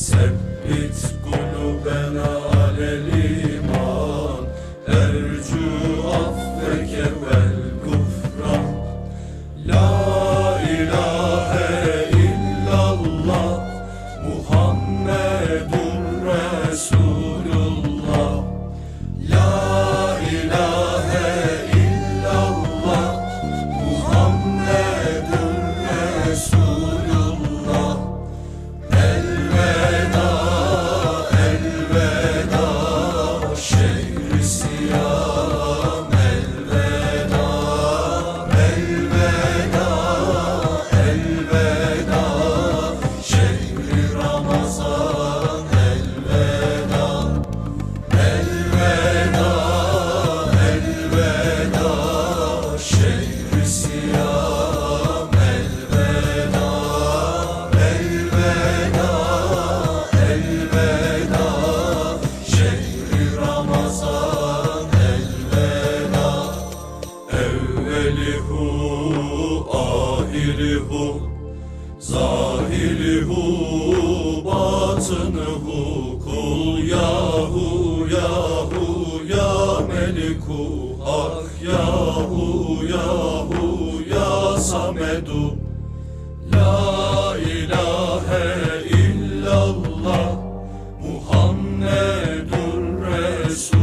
Sebbit kulubena alel iman. Ercu affeke vel evvelihu ahirihu zahirihu batınıhu kul yahu yahu ya meliku hak yahu yahu ya samedu. La ilahe illallah Muhammedur Resul.